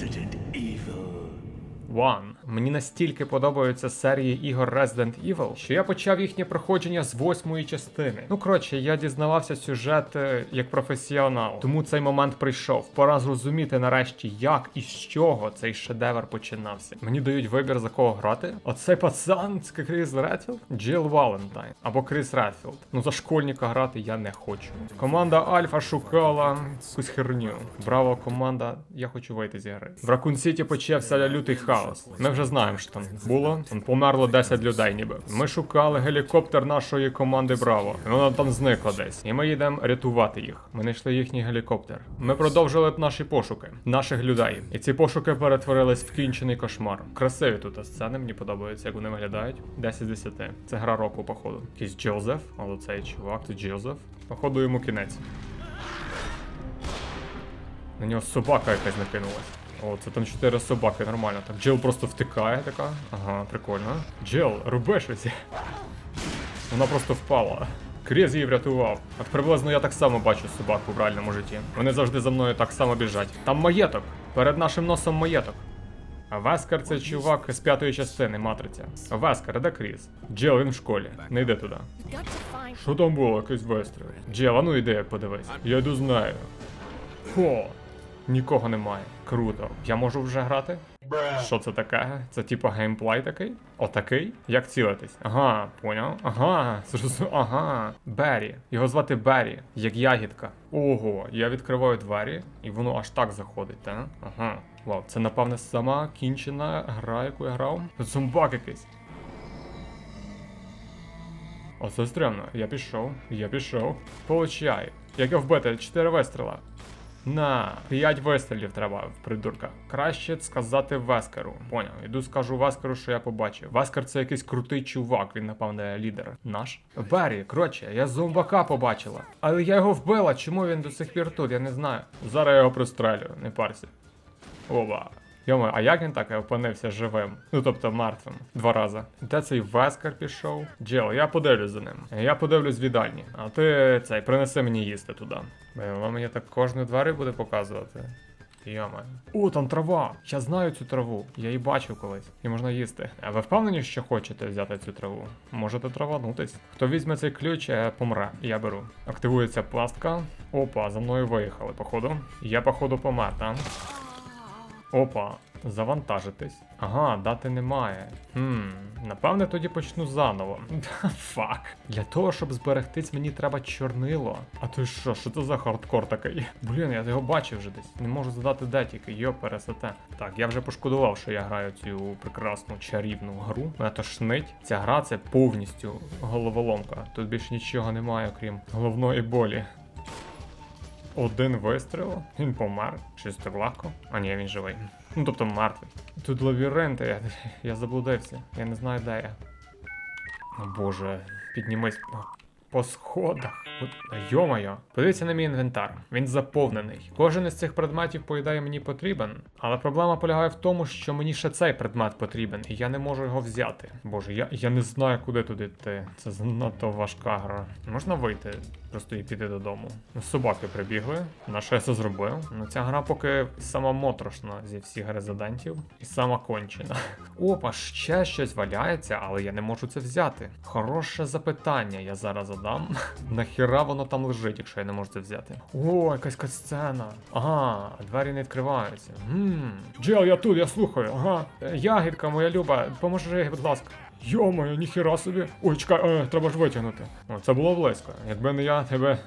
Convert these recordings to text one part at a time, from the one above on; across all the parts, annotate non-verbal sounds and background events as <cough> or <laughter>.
unprecedented evil. One. Мені настільки подобаються серії ігор Resident Evil, що я почав їхнє проходження з восьмої частини. Ну коротше, я дізнавався сюжет е, як професіонал, тому цей момент прийшов. Пора зрозуміти нарешті, як і з чого цей шедевр починався. Мені дають вибір за кого грати. Оцей пацан це Кріс Редфілд, Джил Валентайн або Кріс Редфілд. Ну за школьника грати я не хочу. Команда Альфа шукала якусь херню. Браво, команда. Я хочу вийти з гри. В Ракун Сіті почався лютий хаос. Ми вже знаємо, що там було. Померло 10 людей, ніби. Ми шукали гелікоптер нашої команди Браво. Вона там зникла десь. І ми йдемо рятувати їх. Ми знайшли їхній гелікоптер. Ми продовжили б наші пошуки, наших людей. І ці пошуки перетворились в кінчений кошмар. Красиві тут сцени, мені подобається, як вони виглядають. 10 з 10. Це гра року, походу. Якийсь Джозеф, але цей чувак, це Джозеф. Походу йому кінець. На нього собака якась накинулась. О, це там чотири собаки, нормально. Так, Джил просто втикає така. Ага, прикольно. Джил, роби щось. Вона просто впала. Кріз її врятував. От приблизно я так само бачу собаку в реальному житті. Вони завжди за мною так само біжать. Там маєток. Перед нашим носом маєток. А Вескер це чувак з п'ятої частини матриця. Вескер, де Кріс? Джил, він в школі. Не йди туди. Що там було, якийсь вистріл? Джил, а ну йди, подивись. Я йду знаю. Хо. Нікого немає. Круто. Я можу вже грати? Що це таке? Це типа геймплей такий? Отакий? Як цілитись? Ага, поняв. Ага, зрозумів. Ага. Беррі. Його звати Беррі, як ягідка. Ого, я відкриваю двері, і воно аж так заходить, та? Ага. Вау, це напевне сама кінчена гра, яку я грав. Зомбак якийсь. Оце стрімно. Я пішов, я пішов. Получай. Як я вбити, 4 вистріла. На, 5 вистрілів треба в придурка. Краще сказати Вескеру. Поняв, іду скажу Вескеру, що я побачив. Вескер це якийсь крутий чувак, він, напевне, лідер. Наш. Беррі, коротше, я зомбака побачила. Але я його вбила, чому він до сих пір тут, я не знаю. Зараз я його пристрелю, не парся. Оба. Йома, а як він так опинився живим? Ну тобто мертвим. Два рази. Де цей Вескер пішов? Джел, я подивлюсь за ним. Я подивлюсь в їдальні. А ти цей принеси мені їсти туди. Вона мені так кожну двері буде показувати. Йома. О, там трава! Я знаю цю траву. Я її бачив колись. І можна їсти. А ви впевнені, що хочете взяти цю траву? Можете траванутись. Хто візьме цей ключ, е, помре. Я беру. Активується пастка. Опа, за мною виїхали, походу. Я, походу, помер, там. Опа, завантажитись. Ага, дати немає. Хм, напевне тоді почну заново. <laughs> Фак. Для того, щоб зберегтись, мені треба чорнило. А то що, що це за хардкор такий? Блін, я його бачив вже десь. Не можу задати де тільки, йо, пересете. Так, я вже пошкодував, що я граю цю прекрасну чарівну гру. Мене тошнить. Ця гра це повністю головоломка. Тут більше нічого немає, окрім головної болі. Один вистріл, він помер. Так легко. А ні, він живий. Ну тобто мертвий. Тут лабіринти, я, я заблудився. Я не знаю, де я. О боже, піднімись по, по сходах. Йомайо, подивіться на мій інвентар. Він заповнений. Кожен із цих предметів, по ідеї, мені потрібен. Але проблема полягає в тому, що мені ще цей предмет потрібен, і я не можу його взяти. Боже, я, я не знаю, куди туди йти. Це занадто важка гра. Можна вийти, просто і піти додому. Собаки прибігли. На що я це зробив? Ну ця гра поки сама моторошна зі всіх резидентів і сама кончена. <laughs> Опа, ще щось валяється, але я не можу це взяти. Хороше запитання я зараз задам. <laughs> Нахіра воно там лежить, якщо я не можу це взяти? О, якась катсцена. Ага, двері не відкриваються. Джел, я тут, я слухаю. Ага. Е, Ягідка, моя люба, поможи, будь ласка. Йо-моє, ніхіра собі. Ой, чекай, е, треба ж витягнути. О, це було близько. Якби не я, тебе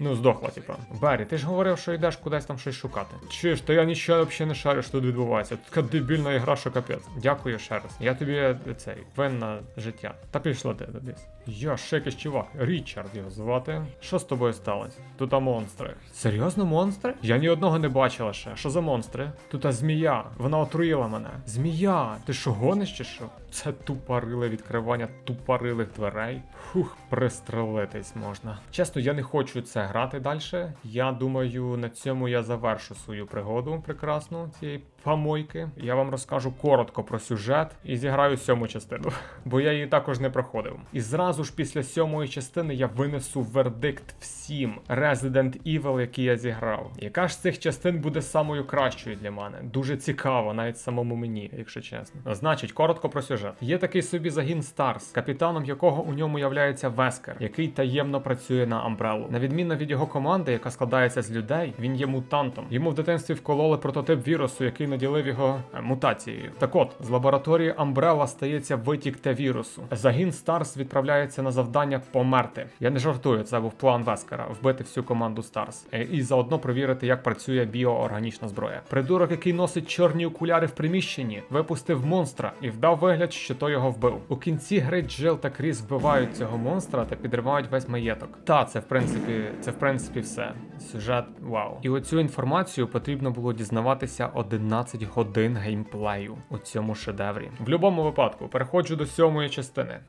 ну здохла, типа. Баррі, ти ж говорив, що йдеш кудись там щось шукати. Чи ж, та я нічого взагалі не шарю, що тут відбувається. Така дебільна ігра, що капець. Дякую ще раз. Я тобі е, цей винна життя. Та пішла ти десь. Я якийсь чувак. Річард його звати. Що з тобою сталося? Тут монстри. Серйозно, монстри? Я ні одного не бачила ще. Що за монстри? Тут змія. Вона отруїла мене. Змія! Ти що гониш чи що? Це тупориле відкривання тупорилих дверей. Фух, пристрелитись можна. Чесно, я не хочу це грати далі. Я думаю, на цьому я завершу свою пригоду прекрасну цієї помойки. Я вам розкажу коротко про сюжет і зіграю сьому частину, <laughs> бо я її також не проходив. І зразу одразу ж після сьомої частини я винесу вердикт всім Resident Evil, який я зіграв. Яка ж з цих частин буде самою кращою для мене? Дуже цікаво, навіть самому мені, якщо чесно. Значить, коротко про сюжет. Є такий собі загін Старс, капітаном якого у ньому являється Вескер, який таємно працює на Амбрелу. На відміну від його команди, яка складається з людей, він є мутантом. Йому в дитинстві вкололи прототип вірусу, який наділив його е, мутацією. Так от, з лабораторії Амбрела стається витік те вірусу. Загін Старс відправляється на завдання померти. Я не жартую, це був план Вескера вбити всю команду Старс Е, і заодно провірити, як працює біоорганічна зброя. Придурок, який носить чорні окуляри в приміщенні, випустив монстра і вдав вигляд, що той його вбив. У кінці гри Джил та Кріс вбивають цього монстра та підривають весь маєток. Та це в принципі, це в принципі все. Сюжет вау. І оцю інформацію потрібно було дізнаватися 11 годин геймплею у цьому шедеврі. В будь-якому випадку переходжу до сьомої частини.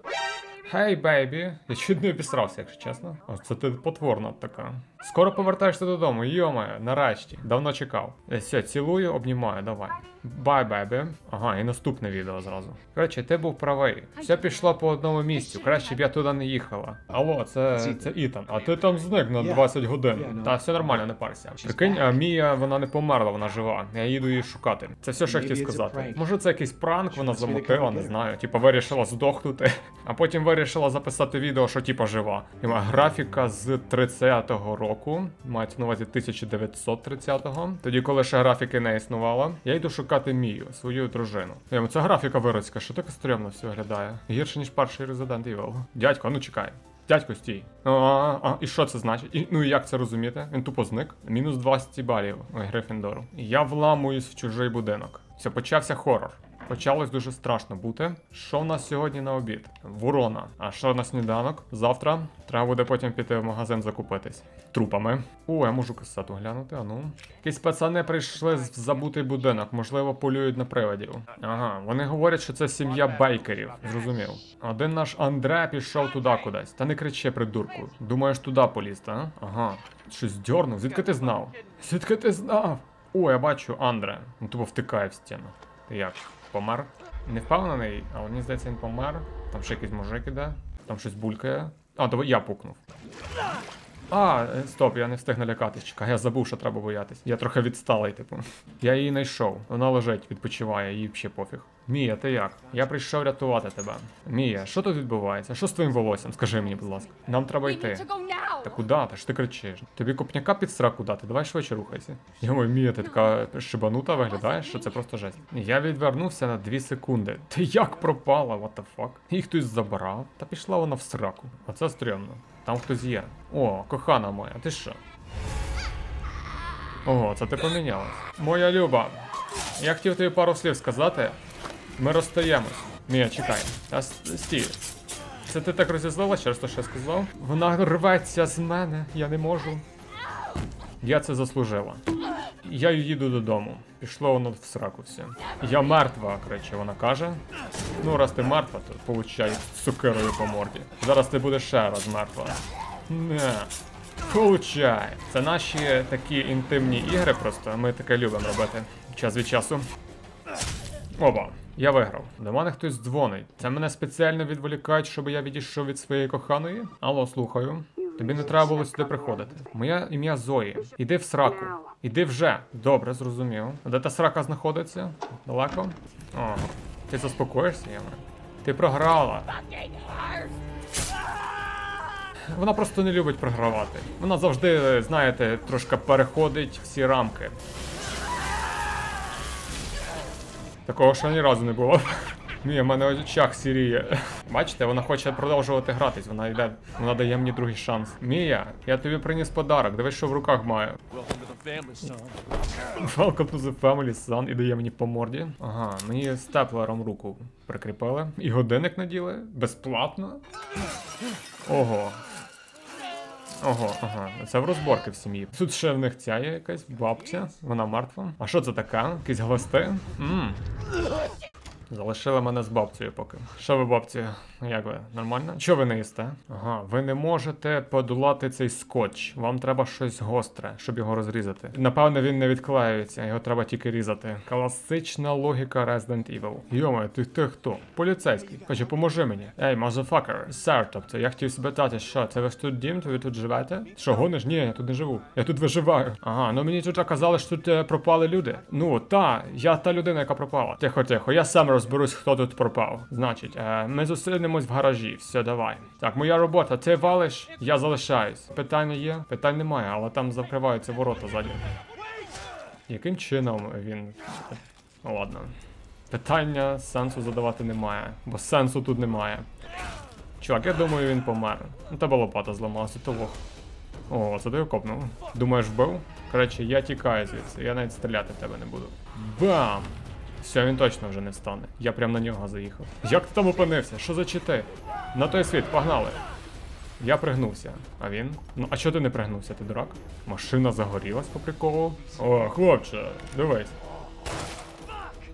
Хей, бейбі. Я чуть не обісрався, якщо чесно. О, це ти потворна така. Скоро повертаєшся додому, йомаю, нарешті. Давно чекав. Е, Все, цілую, обнімаю, давай. Бай, бейбі. Ага, і наступне відео зразу. Коротше, ти був правий. Все пішло по одному місцю. Краще б я туди не їхала. Алло, це, це Ітан. А ти там зник на 20 годин. Та все нормально, не парся. Прикинь, а Мія, вона не померла, вона жива. Я їду її шукати. Це все, що я хотів сказати. Може, це якийсь пранк, вона замотила, не знаю. Типа вирішила здохнути, <laughs> а потім вирішила записати відео, що типа жива. Типа графіка з 30-го року, мається на увазі 1930-го. Тоді, коли ще графіки не існувало, я йду шукати Мію, свою дружину. Я, Ця графіка виродська, що таке стрьомно все виглядає. Гірше, ніж перший Resident Evil. Дядько, ну чекай. Дядько, стій. А, а, і що це значить? І, ну і як це розуміти? Він тупо зник. Мінус 20 балів. Грифіндору. Я вламуюсь в чужий будинок. Все, почався хорор. Почалось дуже страшно бути. Що в нас сьогодні на обід? Ворона. А що на сніданок? Завтра треба буде потім піти в магазин закупитись. Трупами. О, я можу касету глянути, а ну. Якісь пацани прийшли в забутий будинок, можливо, полюють на привидів. Ага, вони говорять, що це сім'я бейкерів. Зрозумів. Один наш Андре пішов туди кудись. Та не кричи, придурку. Думаєш, туди поліз, та? Ага. Щось дьорнув. Звідки ти знав? Звідки ти знав? О, я бачу Андре. Він тупо втикає в стіну. Ти як? Помер? Не впевнений, але мені здається, він помер. Там ще якийсь мужик іде, там щось булькає. А, то я пукнув. А, е, стоп, я не встиг налякатись. Чекай, я забув, що треба боятись. Я трохи відсталий, типу. Я її знайшов. Вона лежить, відпочиває, їй ще пофіг. Мія, ти як? Я прийшов рятувати тебе. Мія, що тут відбувається? Що з твоїм волоссям? Скажи мені, будь ласка. Нам треба йти. Та куди? Та ж ти кричиш? Тобі копняка під сраку дати, давай швидше рухайся. Йому Мія, ти така шибанута виглядаєш, що це просто жесть. Я відвернувся на 2 секунди. Ти як пропала, what the fuck? Їх хтось забрав, та пішла вона в сраку. Оце стрьомно. Там хтось є. О, кохана моя, ти що? Ого, це ти помінялась. Моя Люба, я хотів тобі пару слів сказати. Ми розстаємось. Мія, чекай. Та стій. Це ти так розізлила через те, що я сказав? Вона рветься з мене, я не можу. Я це заслужила. Я їду додому. Пішло воно в сраку все. Я мертва, криче, вона каже. Ну, раз ти мертва, то получай сукирою по морді. Зараз ти будеш ще раз мертва. Не. Получай. Це наші такі інтимні ігри просто. Ми таке любимо робити. Час від часу. Оба, я виграв. До мене хтось дзвонить. Це мене спеціально відволікають, щоб я відійшов від своєї коханої. Алло, слухаю. Тобі не треба було сюди приходити. Моє ім'я Зої. Іди в сраку. Іди вже. Добре, зрозумів. Де та срака знаходиться? Далеко? Ага. Ти заспокоїшся, Яна? Ти програла. Вона просто не любить програвати. Вона завжди, знаєте, трошки переходить всі рамки. Такого ще ні разу не було. <laughs> Ні, в мене очах сіріє. Бачите, вона хоче продовжувати гратись, вона йде, вона дає мені другий шанс. Мія, я тобі приніс подарок, дивись, що в руках маю. Welcome to the family, son, і дає мені по морді. Ага, мені степлером руку прикріпили. І годинник наділи. Безплатно. Ого. Ого, ага. Це в розборки в сім'ї. Тут ще в них ця є якась бабця, вона мертва. А що це така? Якісь гвости? Мм. Залишили мене з бабцею поки. Що ви, бабці? Як ви? Нормально? Що ви не їсте? Ага, ви не можете подолати цей скотч. Вам треба щось гостре, щоб його розрізати. Напевно, він не відклеюється, його треба тільки різати. Класична логіка Resident Evil. Йома, ти, ти хто? Поліцейський. Каже, поможи мені. Ей, мазафакер. Сер, тобто я хотів спитати, що це ви ж тут дім, то ви тут живете? Що гониш? Ні, я тут не живу. Я тут виживаю. Ага, ну мені тут казали, що тут е, пропали люди. Ну, та, я та людина, яка пропала. Тихо, тихо, я сам розберусь, хто тут пропав. Значить, е, ми зустрінемось в гаражі. Все, давай. Так, моя робота. Ти валиш, я залишаюсь. Питання є? Питань немає, але там закриваються ворота ззаді. Яким чином він. Ну, Ладно. Питання сенсу задавати немає, бо сенсу тут немає. Чувак, я думаю, він помер. У тебе лопата зламалася, то лох. О, це ти копнув. Думаєш, вбив? Коротше, я тікаю звідси, я навіть стріляти в тебе не буду. Бам! Все, він точно вже не встане. Я прям на нього заїхав. Як ти там опинився? Що за чити? На той світ, погнали. Я пригнувся. А він? Ну, а чого ти не пригнувся, ти дурак? Машина загорілась по приколу. О, хлопче, дивись.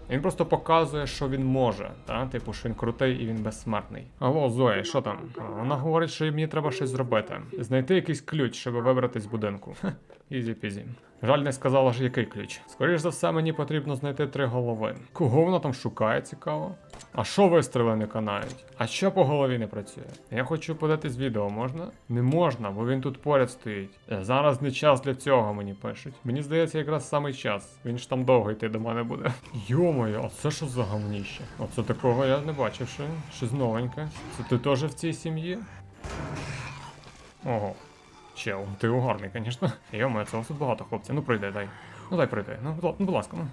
Він просто показує, що він може, та? Типу, що він крутий і він безсмертний. Алло, Зоя, що там? Вона говорить, що мені треба щось зробити. Знайти якийсь ключ, щоб вибратись з будинку. Ізі-пізі. Жаль, не сказала ж який ключ. Скоріш за все, мені потрібно знайти три голови. Кого вона там шукає, цікаво? А що вистріли не канають? А що по голові не працює? Я хочу податись відео, можна? Не можна, бо він тут поряд стоїть. Е, Зараз не час для цього мені пишуть. Мені здається, якраз саме час. Він ж там довго йти до мене буде. <laughs> Йо-моє, а це що за гавніще? Оце такого я не бачив ще. Щось новеньке. Це ти теж в цій сім'ї? Ого. Чел, ти угарний, звісно. Йомо, це тут багато хлопців. Ну пройди, дай. Ну дай пройти. Ну, будь ну, ласка, ну.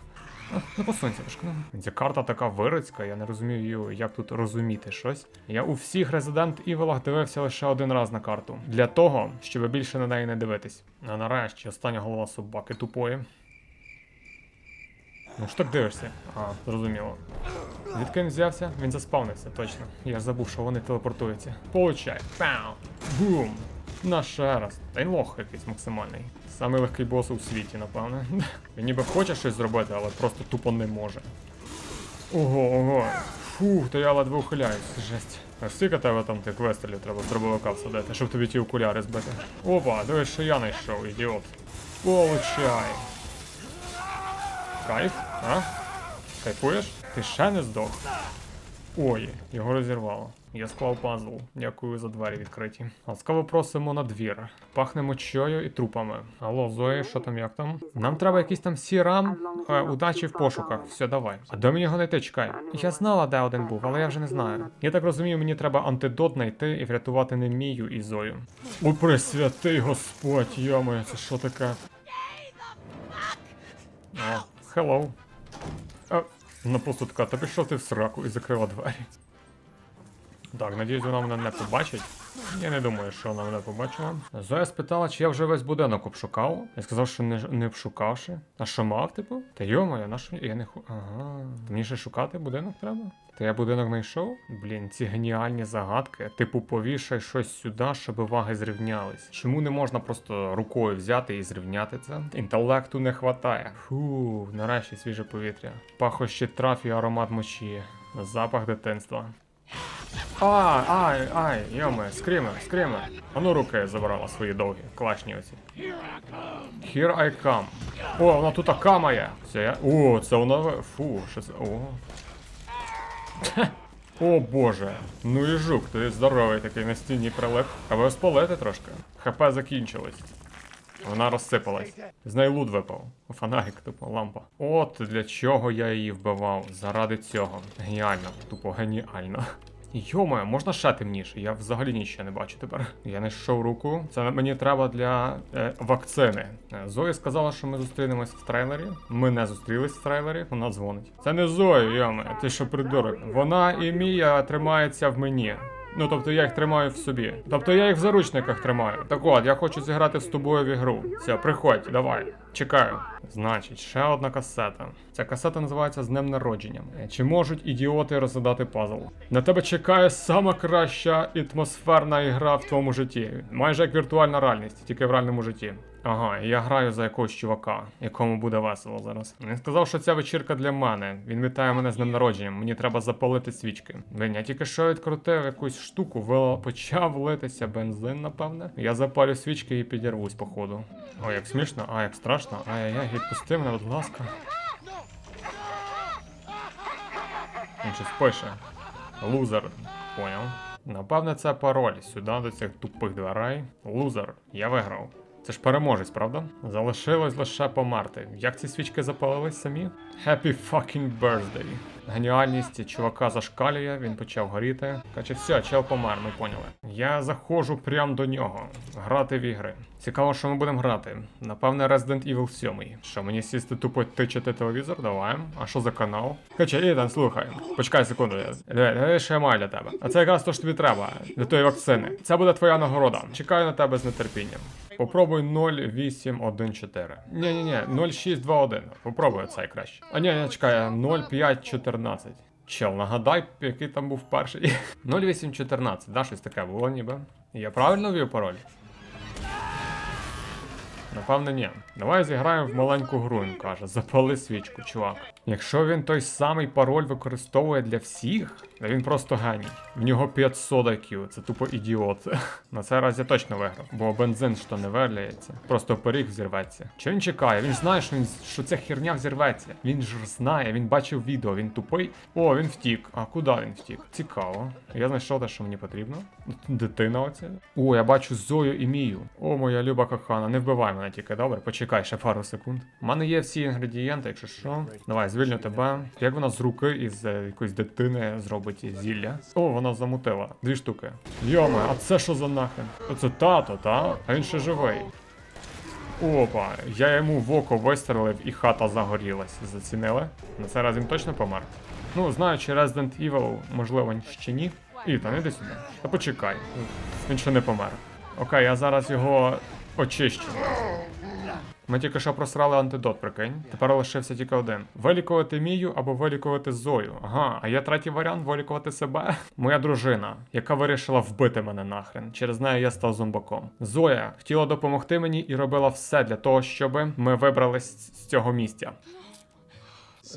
А, Ну посунься трошки. Ну. Ця карта така вирицька, я не розумію, як тут розуміти щось. Я у всіх Resident Evil дивився лише один раз на карту. Для того, щоб більше на неї не дивитись. А нарешті остання голова собаки тупої. Ну ж так дивишся? А, зрозуміло. Звідки він взявся? Він заспавнився, точно. Я ж забув, що вони телепортуються. Получай. Пау! Бум! На ще раз. Та й якийсь максимальний. Самий легкий бос у світі, напевне. <laughs> Він ніби хоче щось зробити, але просто тупо не може. Ого, ого. Фух, то я ледве ухиляюсь. Жесть. А скільки тебе там тих вестрілів треба з дробовика всадити, щоб тобі ті окуляри збити? Опа, дивись, що я знайшов, ідіот. Получай. Кайф, а? Кайфуєш? Ти ще не здох. Ой, його розірвало. Я склав пазл. Дякую за двері відкриті. Ласкаво просимо на двір. Пахне мочою і трупами. Алло, Зоя, що там, як там? Нам треба якийсь там сірам. Е, удачі в пошуках. Все, давай. А де мені його знайти? Чекай. Я знала, де один був, але я вже не знаю. Я так розумію, мені треба антидот знайти і врятувати Немію і Зою. О, пресвятий Господь, йомо, це що таке? О. А, вона просто така, ти в сраку і закрила двері. Так, надіюсь, вона мене не побачить. Я не думаю, що вона мене побачила. Зоя спитала, чи я вже весь будинок обшукав. Я сказав, що не, не обшукавши. А що мав, типу? Та йомаю, на що я не ху. Ага. Мені ще шукати будинок треба? Та я будинок знайшов? Блін, ці геніальні загадки. Типу, повішай щось сюди, щоб ваги зрівнялись. Чому не можна просто рукою взяти і зрівняти це? Інтелекту не хватає. Фу, нарешті свіже повітря. Пахощі трав і аромат мочі. Запах дитинства. А, ай, ай, йоме, скример, скример. А ну руки забрала свої довгі, клашні оці. Here I come. О, вона тут камає. Це я. О, це вона. Фу, що це. О. О боже. Ну і жук, ти здоровий такий на стіні прилип. А ви спалити трошки. ХП закінчилось. Вона розсипалась. З неї лут випав. Фонарик, тупо, лампа. От для чого я її вбивав. Заради цього. Геніально, тупо геніально. Йоме, можна ще темніше, я взагалі нічого не бачу тепер. Я не йшов руку. Це мені треба для е, вакцини. Е, Зоя сказала, що ми зустрінемось в трейлері. Ми не зустрілись в трейлері, вона дзвонить. Це не Зоя, йоме, ти що придурок. Вона і Мія тримається в мені. Ну, тобто я їх тримаю в собі. Тобто я їх в заручниках тримаю. Так от, я хочу зіграти з тобою в ігру. Все, приходь, давай. Чекаю. Значить, ще одна касета. Ця касета називається з днем народження. Чи можуть ідіоти розгадати пазл? На тебе чекає сама краща атмосферна ігра в твоєму житті. Майже як віртуальна реальність, тільки в реальному житті. Ага, я граю за якогось чувака, якому буде весело зараз. Він сказав, що ця вечірка для мене. Він вітає мене з днем народження. Мені треба запалити свічки. Блін, я тільки що відкрутив якусь штуку, вил... почав литися бензин, напевне. Я запалю свічки і підірвусь, походу. Ой, як смішно, а як страшно. Ай-яй-яй, відпусти мене, будь ласка. Він щось пише. Лузер. Поняв. Напевне, це пароль сюди до цих тупих дверей. Лузер. Я виграв. Це ж переможець, правда? Залишилось лише померти. Як ці свічки запалились самі? Happy fucking birthday. Геніальність чувака зашкалює, він почав горіти. Каче, все, чел помер, ми поняли. Я заходжу прямо до нього. Грати в ігри. Цікаво, що ми будемо грати. Напевне, Resident Evil 7. Що, мені сісти тупо тичати телевізор? Давай. А що за канал? Каче, Ітан, слухай. Почекай секунду. Диви, що я маю для тебе. А це якраз то, що тобі треба, для тої вакцини. Це буде твоя нагорода. Чекаю на тебе з нетерпінням. Попробуй 0814. Ні-ні-ні, 0621. Попробуй цей краще. А ні, ні, чекай, 0514. Чел, нагадай, який там був перший. <laughs> 0814, да, щось таке було ніби. Я правильно ввів пароль? Напевно, ні. Давай зіграємо в маленьку гру, він каже. Запали свічку, чувак. Якщо він той самий пароль використовує для всіх, він просто геній. В нього 500 IQ, це тупо ідіот. <laughs> На цей раз я точно виграв, бо бензин що не виявляється. Просто поріг взірветься. Чи він чекає? Він знає, що він що ця херня взірветься. Він ж знає, він бачив відео, він тупий. О, він втік. А куди він втік? Цікаво. Я знайшов те, що мені потрібно. Дитина оця. О, я бачу Зою і Мію. О, моя люба кохана, не вбивай мене тільки, добре? Почекай ще пару секунд. У мене є всі інгредієнти, якщо що. Давай, звільню тебе. Як вона з руки із е, якоїсь дитини зробить зілля? О, вона замутила. Дві штуки. Йоме, а це що за нахрен? Оце тато, та? А він ще живий. Опа, я йому в око вистрелив і хата загорілась. Зацінили? На цей раз він точно помер. Ну, знаючи Resident Evil, можливо, ще ні. Ітан, іди сюди. Та почекай. Він ще не помер. Окей, я зараз його очищу. Ми тільки що просрали антидот, прикинь. Тепер лишився тільки один. Вилікувати Мію або вилікувати Зою. Ага, а є третій варіант вилікувати себе. <laughs> Моя дружина, яка вирішила вбити мене нахрен. Через неї я став зомбаком. Зоя хотіла допомогти мені і робила все для того, щоб ми вибрались з цього місця.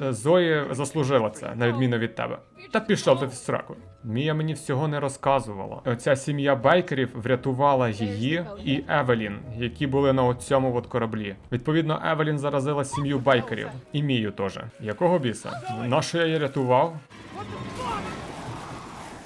Е, Зої заслужила це, на відміну від тебе. Та пішов ти в сраку. Мія мені всього не розказувала. Оця сім'я байкерів врятувала її і Евелін, які були на оцьому от кораблі. Відповідно, Евелін заразила сім'ю байкерів. І Мію теж. Якого біса? Нащо я її рятував?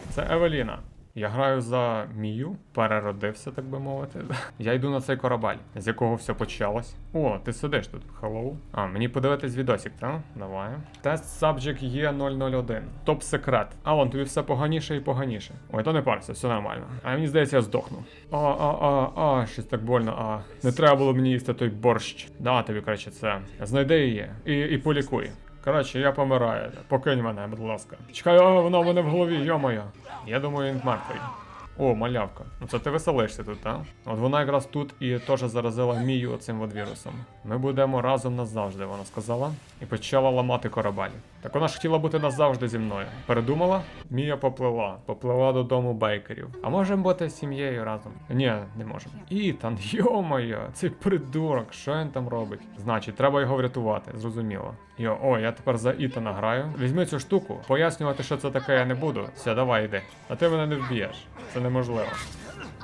Це Евеліна. Я граю за Мію, переродився, так би мовити. <laughs> Я йду на цей корабель, з якого все почалось. О, ти сидиш тут. Hello. А, мені подивитись відосик, так? Давай. Тест Subject є 001. Топ секрет. Алан, тобі все поганіше і поганіше. Ой, то не парся, все нормально. А мені здається, я здохну. А, а, а, а, щось так больно, а. Не треба було мені їсти той борщ. Да, тобі краще це. Знайди її і, і полікуй. Коротше, я помираю. Покинь мене, будь ласка. Чекай, а воно мене в голові, йо-моє. Я думаю, він мертвий. О, малявка. Ну це ти веселишся тут, так? От вона якраз тут і теж заразила Мію цим от вірусом. Ми будемо разом назавжди, вона сказала, і почала ламати корабель. Так вона ж хотіла бути назавжди зі мною. Передумала? Мія поплила. Поплила додому бейкерів. А можемо бути сім'єю разом? Ні, не можемо. Ітан, йо-моє, цей придурок, що він там робить? Значить, треба його врятувати, зрозуміло. Йо, о, я тепер за Ітана граю. Візьми цю штуку, пояснювати, що це таке, я не буду. Все, давай йди. А ти мене не вб'єш. Це неможливо.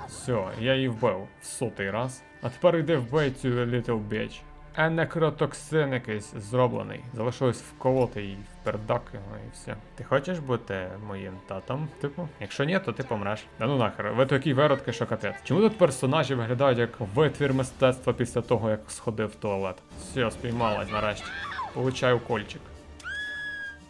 Все, я її вбив в сотий раз. А тепер йди вбий цю little bitch. А некротоксин якийсь зроблений. Залишилось вколоти її в пердак його і все. Ти хочеш бути моїм татом? Типу? Якщо ні, то ти помреш. Да ну нахер, ви такі виродки, що капець. Чому тут персонажі виглядають як витвір мистецтва після того, як сходив в туалет? Все, спіймалась нарешті. Получаю кольчик.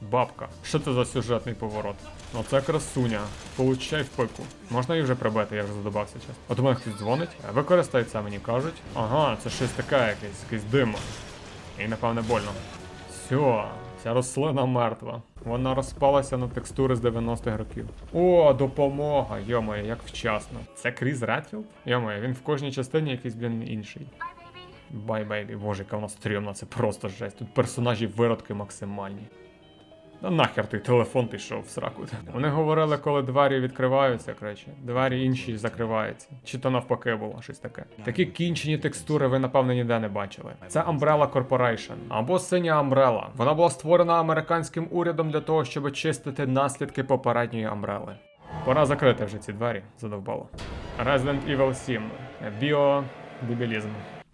Бабка. Що це за сюжетний поворот? Ну це красуня. Получай в пику. Можна її вже прибити, я вже задобався час. От у мене хтось дзвонить. Використай це, мені кажуть. Ага, це щось таке якесь, якийсь дим. І напевне больно. Все, ця рослина мертва. Вона розпалася на текстури з 90-х років. О, допомога! Йомоє, як вчасно. Це Кріс Редфілд? Йомоє, він в кожній частині якийсь, блін, інший. Бай, бейбі, боже, яка вона стрімна, це просто жесть. Тут персонажі виродки максимальні. Та нахер той телефон пішов в сраку. Вони говорили, коли двері відкриваються, коротше, двері інші закриваються. Чи то навпаки було щось таке. Такі кінчені текстури ви, напевно, ніде не бачили. Це Umbrella Corporation або синя Umbrella. Вона була створена американським урядом для того, щоб очистити наслідки попередньої Umbrella. Пора закрити вже ці двері, задовбало. Resident Evil 7. Біодебілізм.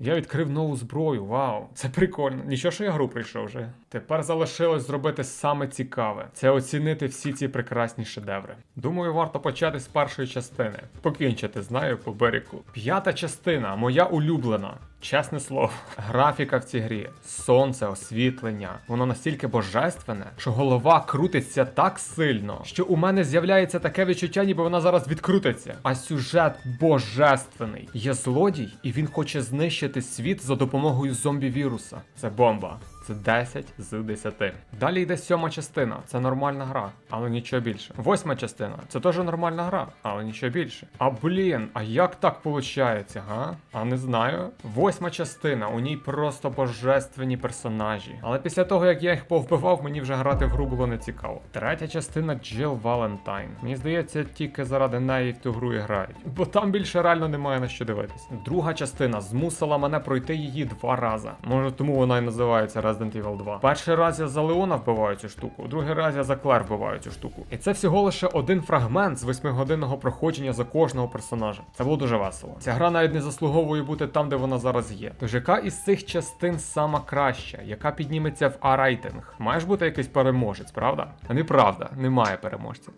Я відкрив нову зброю, вау, це прикольно. Нічого, що я гру прийшов вже. Тепер залишилось зробити саме цікаве це оцінити всі ці прекрасні шедеври. Думаю, варто почати з першої частини. Покінчити, знаю, по берегу. П'ята частина, моя улюблена. Чесне слово, графіка в цій грі, сонце, освітлення, воно настільки божественне, що голова крутиться так сильно, що у мене з'являється таке відчуття, ніби вона зараз відкрутиться. А сюжет божественний. Є злодій, і він хоче знищити світ за допомогою зомбі-віруса. Це бомба. Це 10 з 10. Далі йде сьома частина. Це нормальна гра, але нічого більше. Восьма частина це теж нормальна гра, але нічого більше. А блін, а як так виходить, га? А не знаю. Восьма частина, у ній просто божественні персонажі. Але після того, як я їх повбивав, мені вже грати в гру було не цікаво. Третя частина Jill Valentine. Мені здається, тільки заради неї в ту гру і грають. Бо там більше реально немає на що дивитися. Друга частина змусила мене пройти її два рази. Може, тому вона і називається Resident Evil 2. Перший раз я за Леона вбиваю цю штуку, другий раз я за Клер вбиваю цю штуку. І це всього лише один фрагмент з восьмигодинного проходження за кожного персонажа. Це було дуже весело. Ця гра навіть не заслуговує бути там, де вона зараз є. Тож яка із цих частин сама краща, яка підніметься в А-рейтинг? Має ж бути якийсь переможець, правда? А неправда, немає переможця.